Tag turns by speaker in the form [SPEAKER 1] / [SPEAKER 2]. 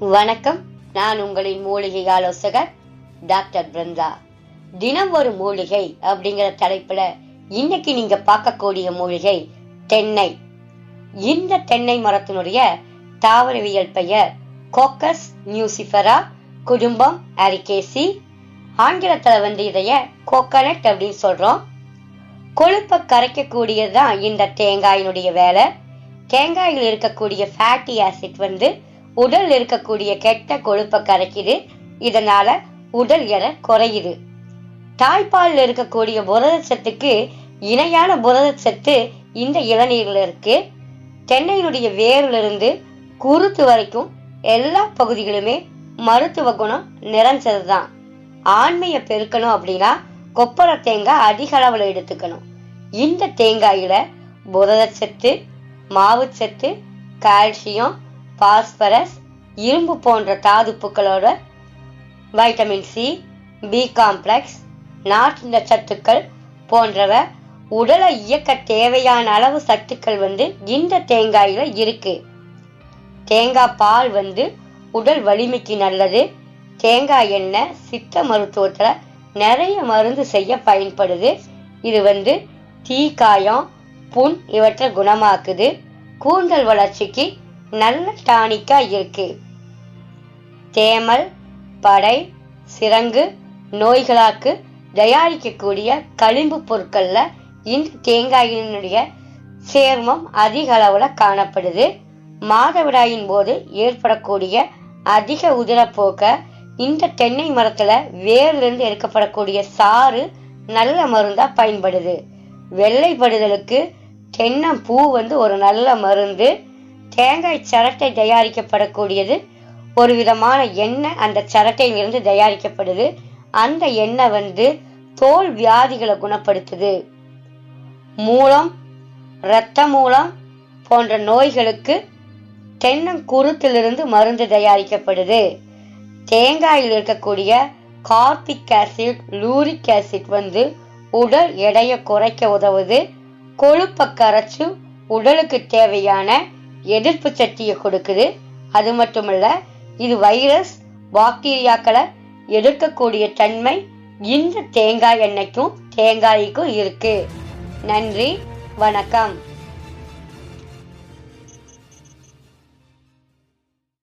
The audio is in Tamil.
[SPEAKER 1] வணக்கம். நான் உங்களின் மூலிகை ஆலோசகர் டாக்டர் பிருந்தா. தினம் ஒரு மூலிகை அப்படிங்கிற தலைப்புல இன்னைக்கு நீங்க பார்க்கக்கூடிய மூலிகை தென்னை. இந்த தென்னை மரத்தினுடைய தாவரவியல் பெயர் கோக்கஸ் நியூசிஃபெரா குடும்பம் அரிகேசி. ஆங்கிலத்துல வந்து இதைய கோகனட் அப்படின்னு சொல்றோம். கொழுப்பை கரைக்கக்கூடியதுதான் இந்த தேங்காயினுடைய வேலை. தேங்காயில் இருக்கக்கூடிய ஃபேட்டி ஆசிட் வந்து உடல் இருக்கக்கூடிய கெட்ட கொழுப்பை கரைக்குது. இதனால உடல் எடை குறையுது. தாய்ப்பாலில் இருக்கக்கூடிய புரத சத்துக்கு இணையான புரத சத்து இந்த இளநீர்ல இருக்கு. தென்னையினுடைய வேர்ல இருந்து குருத்து வரைக்கும் எல்லா பகுதிகளுமே மருத்துவ குணம் நிறைஞ்சதுதான். ஆண்மைய பெருக்கணும் அப்படின்னா கொப்பரை தேங்காய் அதிக அளவுல எடுத்துக்கணும். இந்த தேங்காயில புரதச்சத்து மாவுச்சத்து கால்சியம் பாஸ்பரஸ் இரும்பு போன்ற தாதுப்புக்களோட வைட்டமின் சி பி காம்ப்ளெக்ஸ் நாட்டின சத்துக்கள் போன்றவை உடலை இயக்க தேவையான அளவு சத்துக்கள் வந்து இந்த தேங்காயில இருக்கு. தேங்காய் பால் வந்து உடல் வலிமைக்கு நல்லது. தேங்காய் எண்ணெய் சித்த மருத்துவத்தில் நிறைய மருந்து செய்ய பயன்படுது. இது வந்து தீக்காயம் புண் இவற்றை குணமாக்குது. கூந்தல் வளர்ச்சிக்கு நல்ல டானிக்கா இருக்கு. தேமல் படை சிரங்கு நோய்களாக்கு தயாரிக்கக்கூடிய களிம்பு பொருட்கள்ல இந்த தேங்காயினுடைய சேர்மம் அதிக அளவுல காணப்படுது. மாதவிடாயின் போது ஏற்படக்கூடிய அதிக உதிரப்போக்க இந்த தென்னை மரத்துல வேர்லிருந்து எடுக்கப்படக்கூடிய சாறு நல்ல மருந்தா பயன்படுது. வெள்ளைப்படுதலுக்கு தென்னம் பூ வந்து ஒரு நல்ல மருந்து. தேங்காய் சரட்டை தயாரிக்கப்படக்கூடியது. ஒரு விதமான எண்ணெய் அந்த சரட்டையிலிருந்து தயாரிக்கப்படுது. அந்த எண்ணெய் வந்து தோல் வியாதிகளை குணப்படுத்துது. மூலம் இரத்த மூலம் போன்ற நோய்களுக்கு தென்னங்குருத்திலிருந்து மருந்து தயாரிக்கப்படுது. தேங்காயில் இருக்கக்கூடிய கார்பிக் ஆசிட் லூரிக் ஆசிட் வந்து உடல் எடையை குறைக்க உதவுது. கொழுப்பை கரைச்சு உடலுக்கு தேவையான எதிர்ப்பு சக்தியை கொடுக்குது. அது மட்டுமல்ல இது வைரஸ் பாக்டீரியாக்களை எதிர்க்கக்கூடிய தன்மை இந்த தேங்காய் எண்ணெய்க்கும் தேங்காய்க்கும் இருக்கு. நன்றி வணக்கம்.